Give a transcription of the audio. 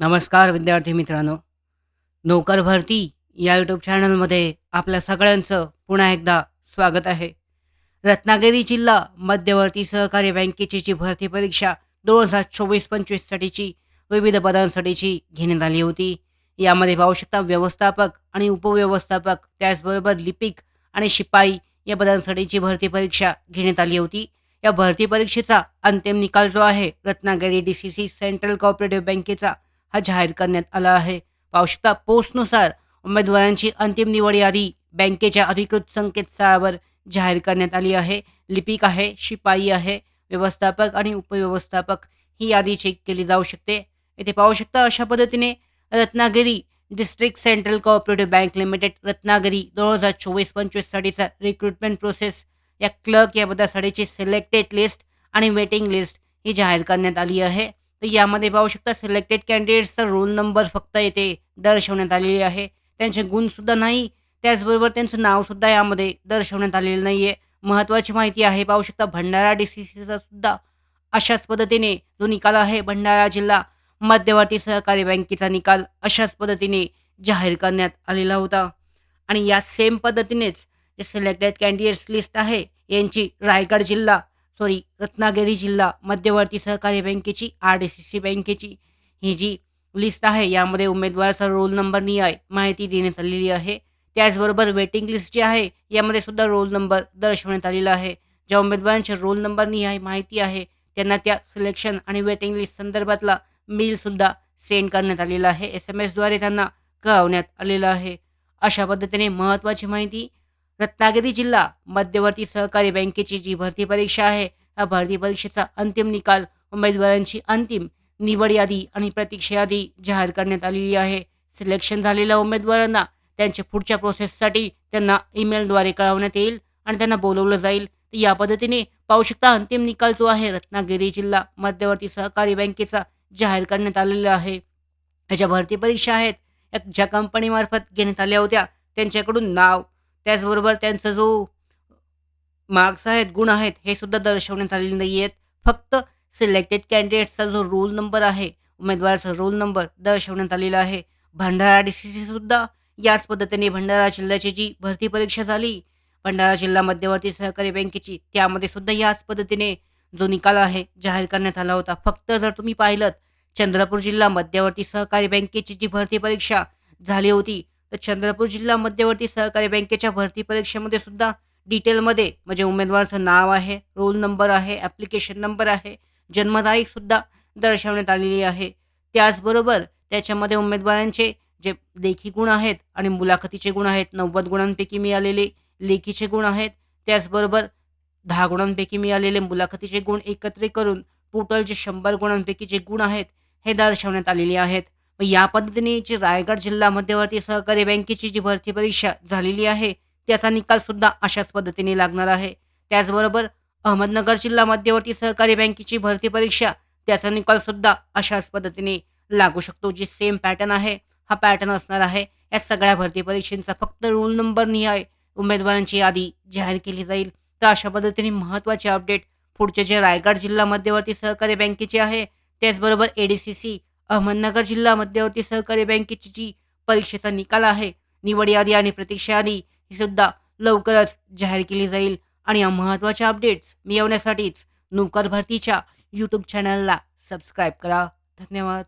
नमस्कार विद्यार्थी मित्रांनो. नोकर भरती या यूट्यूब चॅनलमध्ये आपल्या सगळ्यांचं पुन्हा एकदा स्वागत आहे. रत्नागिरी जिल्हा मध्यवर्ती सहकारी बँकेची जी भरती परीक्षा दोन हजार चोवीस पंचवीससाठीची विविध पदांसाठीची घेण्यात आली होती. यामध्ये पाहू शकता व्यवस्थापक आणि उपव्यवस्थापक त्याचबरोबर लिपिक आणि शिपाई या पदांसाठीची भरती परीक्षा घेण्यात आली होती. या भरती परीक्षेचा अंतिम निकाल जो आहे Ratnagiri D C C central cooperative बँकेचा हा जाहीर करण्यात आला आहे. पाहू शकता पोस्टनुसार उमेदवारांची अंतिम निवड यादी बँकेच्या अधिकृत संकेतस्थळावर जाहीर करण्यात आली आहे. लिपिक आहे शिपाई आहे व्यवस्थापक आणि उपव्यवस्थापक ही यादी चेक केली जाऊ शकते. येथे पाहू शकता अशा पद्धतीने Ratnagiri district central cooperative bank limited Ratnagiri दोन हजार चोवीस पंचवीससाठीचा रिक्रुटमेंट प्रोसेस या क्लर्क या पदासाठीची सिलेक्टेड लिस्ट आणि वेटिंग लिस्ट ही जाहीर करण्यात आली आहे. तर यामध्ये पाहू शकता सिलेक्टेड कॅन्डिडेट्सचा रोल नंबर फक्त येथे दर्शवण्यात आलेली आहे. त्यांचे गुणसुद्धा नाही त्याचबरोबर त्यांचं नावसुद्धा यामध्ये दर्शवण्यात आलेलं नाही आहे महत्त्वाची माहिती आहे पाहू शकता भंडारा डी सी सीचा सुद्धा अशाच पद्धतीने जो निकाल आहे भंडारा जिल्हा मध्यवर्ती सहकारी बँकेचा निकाल अशाच पद्धतीने जाहीर करण्यात आलेला होता. आणि या सेम पद्धतीनेच जे सिलेक्टेड कॅन्डिडेट्स लिस्ट आहे यांची रायगड जिल्हा सॉरी रत्नागिरी जिल्हा मध्यवर्ती सहकारी बँकेची आर डी सी सी बँकेची ही जी लिस्ट आहे यामध्ये उमेदवाराचा रोल नंबर आहे माहिती देण्यात आलेली आहे. त्याचबरोबर वेटिंग लिस्ट जी आहे यामध्ये सुद्धा रोल नंबर दर्शवण्यात आलेला आहे. ज्या उमेदवारांचे रोल नंबर निहाय माहिती आहे त्यांना त्या सिलेक्शन आणि वेटिंग लिस्ट संदर्भातला मेलसुद्धा सेंड करण्यात आलेला आहे. एस एम एसद्वारे त्यांना कळवण्यात आलेलं आहे. अशा पद्धतीने महत्त्वाची माहिती रत्नागिरी जिल्हा मध्यवर्ती सहकारी बँकेची जी भरती परीक्षा आहे या भरती परीक्षेचा अंतिम निकाल उमेदवारांची अंतिम निवड यादी आणि प्रतीक्षा यादी जाहीर करण्यात आलेली आहे. सिलेक्शन झालेल्या उमेदवारांना त्यांच्या पुढच्या प्रोसेससाठी त्यांना ईमेलद्वारे कळवण्यात येईल आणि त्यांना बोलवलं जाईल. तर या पद्धतीने पाहू शकता अंतिम निकाल जो आहे रत्नागिरी जिल्हा मध्यवर्ती सहकारी बँकेचा जाहीर करण्यात आलेला आहे. ह्याच्या भरती परीक्षा आहेत या ज्या कंपनीमार्फत घेण्यात आल्या होत्या त्यांच्याकडून नाव त्याचबरोबर त्यांचा जो मार्क्स आहेत गुण आहेत हे सुद्धा दर्शवण्यात आलेले नाही आहेत. फक्त सिलेक्टेड कॅन्डिडेट्सचा जो रोल नंबर आहे उमेदवाराचा रोल नंबर दर्शवण्यात आलेला आहे. भंडारा डी सी सी सुद्धा याच पद्धतीने भंडारा जिल्ह्याची जी भरती परीक्षा झाली भंडारा जिल्हा मध्यवर्ती सहकारी बँकेची त्यामध्ये सुद्धा याच पद्धतीने जो निकाल आहे जाहीर करण्यात आला होता. फक्त जर तुम्ही पाहिलं चंद्रपूर जिल्हा मध्यवर्ती सहकारी बँकेची जी भरती परीक्षा झाली होती तर चंद्रपूर जिल्हा मध्यवर्ती सहकारी बँकेच्या भरती परीक्षेमध्ये सुद्धा डिटेलमध्ये म्हणजे उमेदवाराचं नाव आहे रोल नंबर आहे ॲप्लिकेशन नंबर आहे जन्मतारीखसुद्धा दर्शवण्यात आलेली आहे. त्याचबरोबर त्याच्यामध्ये उमेदवारांचे जे लेखी गुण आहेत आणि मुलाखतीचे गुण आहेत नव्वद गुणांपैकी मिळालेले लेखीचे गुण आहेत त्याचबरोबर दहा गुणांपैकी मिळालेले मुलाखतीचे गुण एकत्रित करून टोटल जे शंभर गुणांपैकी जे गुण आहेत हे दर्शवण्यात आलेले आहेत. मग या पद्धतीने जी रायगड जिल्हा मध्यवर्ती सहकारी बँकेची जी भरती परीक्षा झालेली आहे त्याचा निकाल सुद्धा अशाच पद्धतीने लागणार आहे. त्याचबरोबर अहमदनगर जिल्हा मध्यवर्ती सहकारी बँकेची भरती परीक्षा त्याचा निकाल सुद्धा अशाच पद्धतीने लागू शकतो. जी सेम पॅटर्न आहे हा पॅटर्न असणार आहे. या सगळ्या भरती परीक्षेंचा फक्त रोल नंबर निहाय उमेदवारांची यादी जाहीर केली जाईल. तर अशा पद्धतीने महत्त्वाचे अपडेट पुढचे जे रायगड जिल्हा मध्यवर्ती सहकारी बँकेचे आहे त्याचबरोबर A D C C Ahmednagar जिल्हा मध्यवर्ती सहकारी बँकेची जी परीक्षेचा निकाल आहे निवड यादी आणि प्रतीक्षा यादी ही सुद्धा लवकरच जाहीर केली जाईल. आणि या महत्त्वाच्या अपडेट्स मिळवण्यासाठीच नोकर भरतीच्या यूट्यूब चॅनलला सबस्क्राईब करा. धन्यवाद.